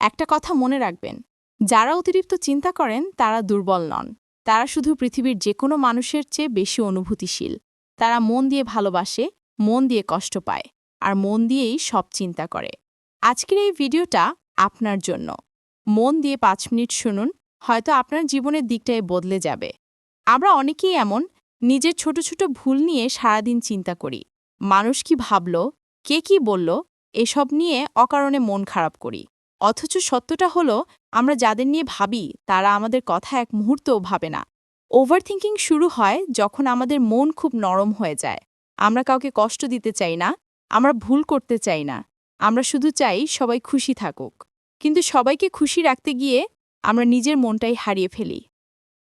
একটা কথা মনে রাখবেন, যারা অতিরিক্ত চিন্তা করেন, তারা দুর্বল নন। তারা শুধু পৃথিবীর যে কোনো মানুষের চেয়ে বেশি অনুভূতিশীল। তারা মন দিয়ে ভালোবাসে, মন দিয়ে কষ্ট পায়, আর মন দিয়েই সব চিন্তা করে। আজকের এই ভিডিওটা আপনার জন্য। মন দিয়ে পাঁচ মিনিট শুনুন, হয়তো আপনার জীবনের দিকটায় বদলে যাবে। আমরা অনেকেই এমন, নিজের ছোট ছোট ভুল নিয়ে সারাদিন চিন্তা করি। মানুষ কি ভাবল, কে কি বলল, এসব নিয়ে অকারণে মন খারাপ করি। অথচ সত্যটা হলো, আমরা যাদের নিয়ে ভাবি, তারা আমাদের কথা এক মুহূর্তও ভাবে না। ওভারথিঙ্কিং শুরু হয় যখন আমাদের মন খুব নরম হয়ে যায়। আমরা কাউকে কষ্ট দিতে চাই না, আমরা ভুল করতে চাই না। আমরা শুধু চাই সবাই খুশি থাকুক। কিন্তু সবাইকে খুশি রাখতে গিয়ে আমরা নিজের মনটাই হারিয়ে ফেলি।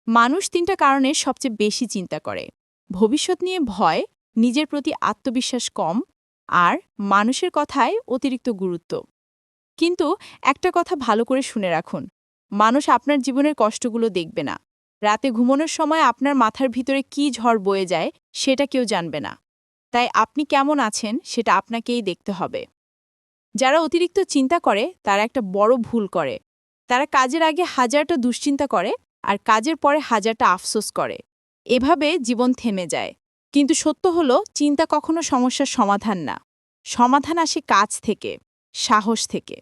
মানুষ তিনটা কারণে সবচেয়ে বেশি চিন্তা করে। ভবিষ্যৎ নিয়ে ভয়, নিজের প্রতি আত্মবিশ্বাস কম, আর মানুষের কথায় অতিরিক্ত গুরুত্ব। কিন্তু একটা কথা ভালো করে শুনে রাখুন, মানুষ আপনার জীবনের কষ্টগুলো দেখবে না। রাতে ঘুমানোর সময় আপনার মাথার ভিতরে কি ঝড় বয়ে যায় সেটা কেউ জানবে না। তাই আপনি কেমন আছেন সেটা আপনাকেই দেখতে হবে। যারা অতিরিক্ত চিন্তা করে, তারা একটা বড় ভুল করে। তারা কাজের আগে হাজারটা দুশ্চিন্তা করে আর কাজের পরে হাজারটা আফসোস করে। এভাবে জীবন থেমে যায়। কিন্তু সত্য হলো, চিন্তা কখনো সমস্যার সমাধান না। সমাধান আসে কাজ থেকে। সাহস থেকে।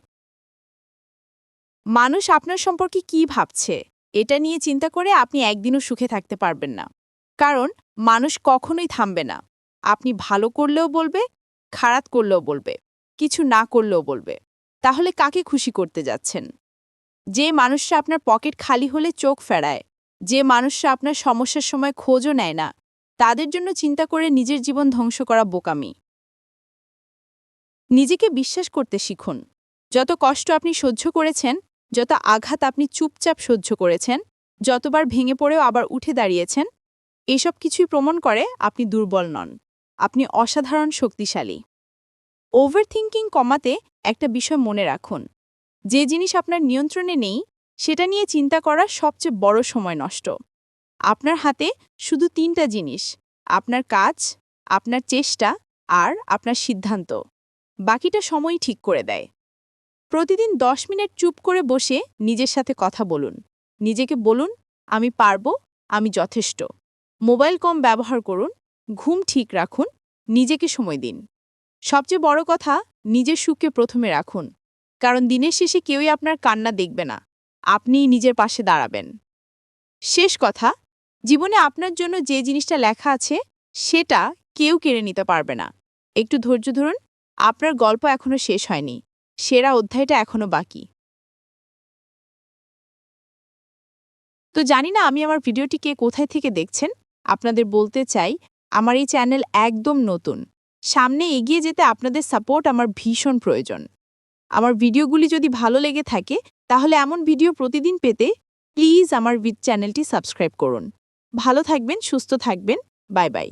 মানুষ আপনার সম্পর্কে কি ভাবছে, এটা নিয়ে চিন্তা করে আপনি একদিনও সুখে থাকতে পারবেন না। কারণ, মানুষ কখনোই থামবে না। আপনি ভালো করলেও বলবে, খারাপ করলেও বলবে, কিছু না করলেও বলবে। তাহলে কাকে খুশি করতে যাচ্ছেন? যে মানুষরা আপনার পকেট খালি হলে চোখ ফেরায়, যে মানুষরা আপনার সমস্যার সময় খোঁজও নেয় না, তাদের জন্য চিন্তা করে নিজের জীবন ধ্বংস করা বোকামি। নিজেকে বিশ্বাস করতে শিখুন। যত কষ্ট আপনি সহ্য করেছেন, যত আঘাত আপনি চুপচাপ সহ্য করেছেন, যতবার ভেঙে পড়েও আবার উঠে দাঁড়িয়েছেন, এসব কিছুই প্রমাণ করে আপনি দুর্বল নন। আপনি অসাধারণ শক্তিশালী। ওভারথিঙ্কিং কমাতে একটা বিষয় মনে রাখুন। যে জিনিস আপনার নিয়ন্ত্রণে নেই, সেটা নিয়ে চিন্তা করার সবচেয়ে বড় সময় নষ্ট। আপনার হাতে শুধু তিনটা জিনিস, আপনার কাজ, আপনার চেষ্টা আর আপনার সিদ্ধান্ত। বাকিটা সময় ঠিক করে দেয়। প্রতিদিন দশ মিনিট চুপ করে বসে নিজের সাথে কথা বলুন। নিজেকে বলুন, আমি পারব, আমি যথেষ্ট। মোবাইল কম ব্যবহার করুন, ঘুম ঠিক রাখুন, নিজেকে সময় দিন। সবচেয়ে বড় কথা, নিজের সুখকে প্রথমে রাখুন। কারণ দিনের শেষে কেউই আপনার কান্না দেখবে না। আপনিই নিজের পাশে দাঁড়াবেন। শেষ কথা, জীবনে আপনার জন্য যে জিনিসটা লেখা আছে, সেটা কেউ কেড়ে নিতে পারবে না। একটু ধৈর্য ধরুন আপনার গল্প এখনও শেষ হয়নি। সেরা অধ্যায়টা এখনও বাকি। তো জানি না আমি আমার ভিডিওটি কে কোথায় থেকে দেখছেন। আপনাদের বলতে চাই, আমার এই চ্যানেল একদম নতুন। সামনে এগিয়ে যেতে আপনাদের সাপোর্ট আমার ভীষণ প্রয়োজন। আমার ভিডিওগুলি যদি ভালো লেগে থাকে, তাহলে এমন ভিডিও প্রতিদিন পেতে প্লিজ আমার চ্যানেলটি সাবস্ক্রাইব করুন। ভালো থাকবেন, সুস্থ থাকবেন, বাই বাই।